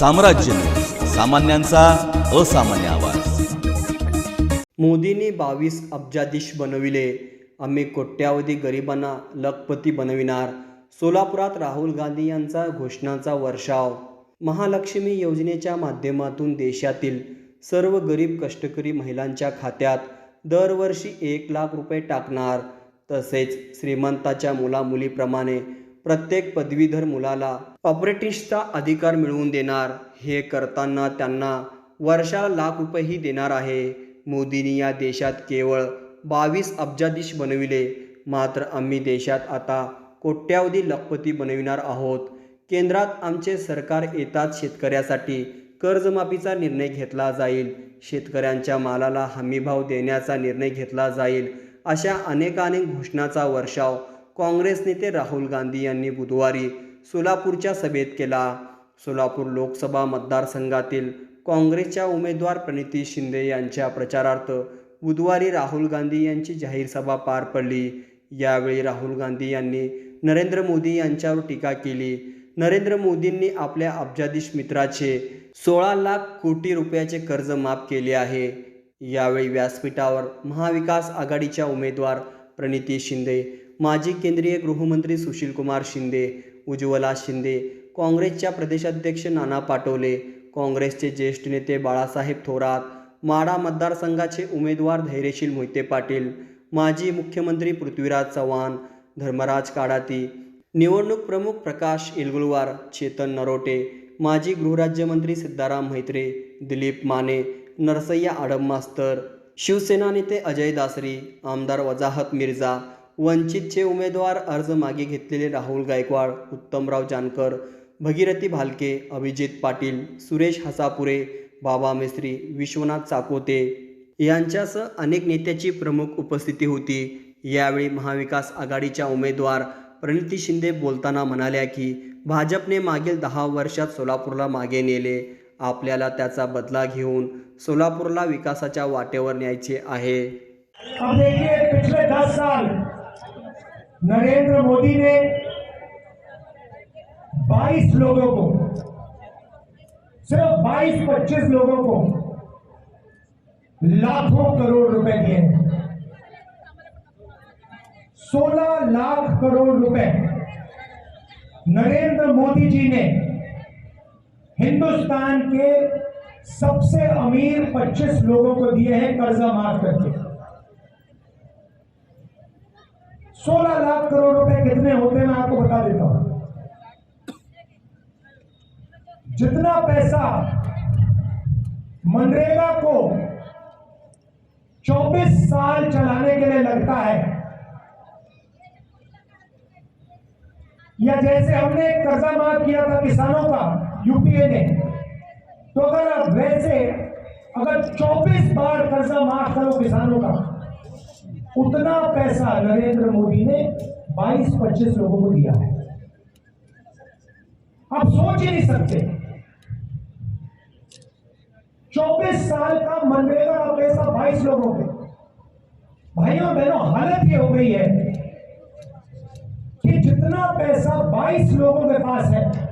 साम्राज्य. सामान्यांचा असामान्य आवाज. मोदींनी बावीस अब्जाधीश बनविले. आम्ही कोट्यावधी गरिबांना लखपती बनविणार. सोलापुरात राहुल गांधी यांचा घोषणांचा वर्षाव. महालक्ष्मी योजनेच्या माध्यमातून देशातील सर्व गरीब कष्टकरी महिलांच्या खात्यात दरवर्षी एक लाख रुपये टाकणार. तसेच श्रीमंताच्या मुलामुलीप्रमाणे प्रत्येक पदवीधर मुलाला ऑपरेटिव्सचा अधिकार मिळवून देणार. हे करताना त्यांना वर्षाला लाख रुपयेही देणार आहे. मोदींनी या देशात केवळ बावीस अब्जाधीश बनविले. मात्र आम्ही देशात आता कोट्यावधी लखपती बनविणार आहोत. केंद्रात आमचे सरकार येतात शेतकऱ्यासाठी. कर्जमाफीचा निर्णय घेतला जाईल. शेतकऱ्यांच्या मालाला हमीभाव देण्याचा निर्णय घेतला जाईल. अशा अनेकानेक घोषणाचा वर्षाव काँग्रेस नेते राहुल गांधी यांनी बुधवारी सोलापूरच्या सभेत केला. सोलापूर लोकसभा मतदारसंघातील काँग्रेसच्या उमेदवार प्रणिती शिंदे यांच्या प्रचारार्थ बुधवारी राहुल गांधी यांची जाहीर सभा पार पडली. यावेळी राहुल गांधी यांनी नरेंद्र मोदी यांच्यावर टीका केली. नरेंद्र मोदींनी आपल्या अब्जाधीश मित्राचे सोळा लाख कोटी रुपयाचे कर्ज माफ केले आहे. यावेळी व्यासपीठावर महाविकास आघाडीच्या उमेदवार प्रणिती शिंदे माजी केंद्रीय गृहमंत्री सुशीलकुमार शिंदे उज्ज्वला शिंदे काँग्रेसच्या प्रदेशाध्यक्ष नाना पाटोले काँग्रेसचे ज्येष्ठ नेते बाळासाहेब थोरात माडा मतदारसंघाचे उमेदवार धैर्यशील मोहिते पाटील माजी मुख्यमंत्री पृथ्वीराज चव्हाण धर्मराज काडाती निवडणूक प्रमुख प्रकाश इलगुलवार चेतन नरोटे माजी गृहराज्यमंत्री सिद्धाराम म्हात्रे दिलीप माने नरसय्या आडम मास्तर शिवसेना नेते अजय दासरी आमदार वजाहत मिर्झा वंचितचे उमेदवार अर्ज मागे घेतलेले राहुल गायकवाड उत्तमराव जानकर भगीरथी भालके अभिजित पाटील सुरेश हसापुरे बाबा मिस्त्री विश्वनाथ चाकोते यांच्यासह अनेक नेत्याची प्रमुख उपस्थिती होती. यावेळी महाविकास आघाडीच्या उमेदवार प्रणिती शिंदे बोलताना म्हणाल्या की भाजपने मागील दहा वर्षात सोलापूरला मागे नेले. आपल्याला त्याचा बदला घेऊन सोलापूरला विकासाच्या वाटेवर न्यायचे आहे. नरेंद्र मोदी ने 22 लोगों को, सिर्फ़ 22-25 लोगों को लाखों करोड़ रुपए दिए हैं। 16 लाख करोड़ रुपए नरेंद्र मोदी जी ने हिंदुस्तान के सबसे अमीर 25 लोगों को दिए हैं कर्जा माफ़ करके। 16 लाख करोड़ रुपए कितने होते हैं, मैं आपको बता देता हूँ। जितना पैसा मनरेगा को 24 साल चलाने के लिए लगता है, या जैसे हमने कर्जा माफ़ किया था किसानों का, यूपीए ने तो अगर आप वैसे अगर 24 बार कर्जा माफ़ करो किसानों का उतना पैसा नरेंद्र मोदी ने 22-25 लोगों को दिया है। आप सोच ही नहीं सकते। 24 साल का मनरेगा का पैसा 22 लोगों पे। भाइयों, बहनों, हालत ये हो गई है कि जितना पैसा 22 लोगों के पास है,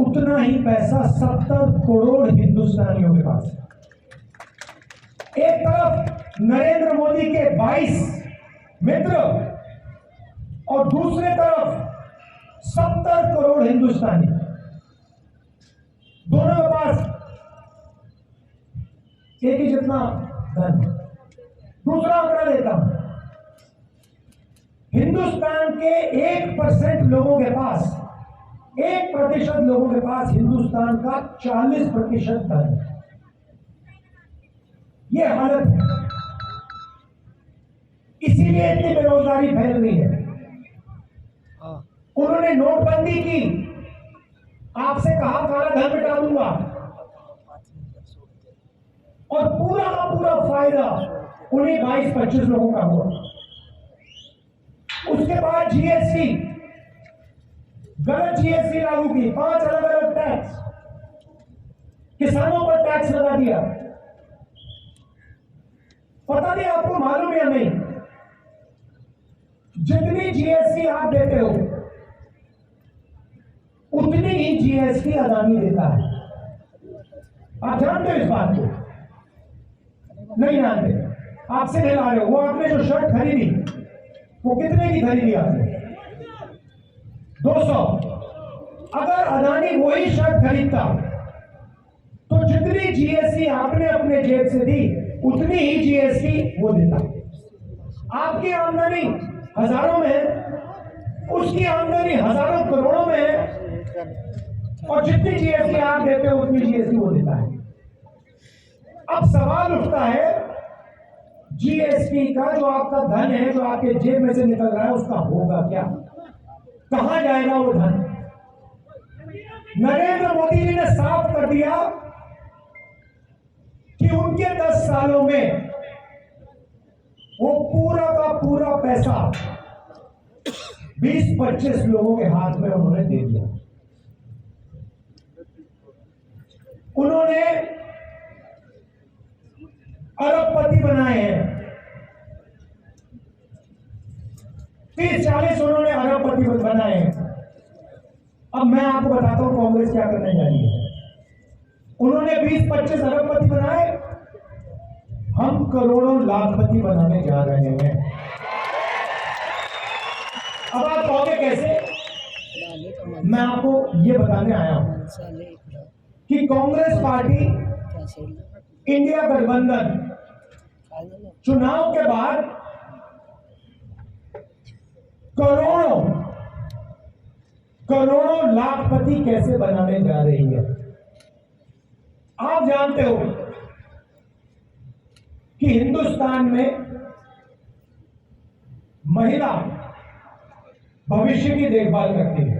उतना ही पैसा 70 करोड़ हिंदुस्तानियों के पास है। एक तरफ़ नरेंद्र मोदी के 22 मित्र और दूसरे तरफ़ 70 करोड़ हिंदुस्तानी। दोनों के पास एक ही जितना धन। दूसरा आंकड़ा देता हूँ। हिंदुस्तान के एक परसेंट लोगों के पास, एक प्रतिशत लोगों के पास हिंदुस्तान का चालीस प्रतिशत धन है। ये हालत है। इसीलिए इतनी बेरोजगारी फैल रही है। उन्होंने नोटबंदी की। आपसे कहा काला धन मिटा दूँगा और पूरा का पूरा फ़ायदा उन्हीं बाईस पच्चीस लोगों का हुआ। उसके बाद जीएसटी गलत जीएसटी लागू की। पाँच अलग अलग टैक्स किसानों पर टैक्स लगा दिया। पता नहीं आपको मालूम या नहीं, जितनी जीएसटी आप देते हो, उतनी ही जीएसटी अदानी देता है। आप जानते हो इस बात को? नहीं जानते। आपसे नहीं रहे हो वो आपने जो शर्ट खरीदी, वो कितने की खरीदी आपने? 200 अगर अदानी वही शर्ट खरीदता तो जितनी जीएसटी आपने अपने जेब से दी, उतनी ही जीएसटी वो देता आपकी आमदनी हज़ारों में है, उसकी आमदनी हज़ारों करोड़ों में है, और जितनी जीएसटी आप देते हो, उतनी जीएसटी वो देता है। अब सवाल उठता है जीएसटी का जो आपका धन है, जो आपके जेब में से निकल रहा है, उसका होगा क्या? कहा जाएगा वो धन? नरेंद्र मोदी जी ने साफ़ कर दिया उनके 10 सालों में वो पूरा का पूरा पैसा 20-25 लोगों के हाथ में उन्होंने दे दिया। उन्होंने अरबपति बनाए हैं। तीस चालीस उन्होंने अरबपति बनाए हैं। अब मैं आपको बताता हूँ कांग्रेस क्या करने जा रही है। उन्होंने 20-25 अरबपति बनाए करोड़ों लाखपति बनाने जा रहे हैं। अब आप कहोगे कैसे? मैं आपको ये बताने आया हूँ कि कांग्रेस पार्टी इंडिया गठबंधन चुनाव के बाद करोड़ों करोड़ों लाखपति कैसे बनाने जा रही है? आप जानते हो कि हिंदुस्तान में महिला भविष्य की देखभाल करती है।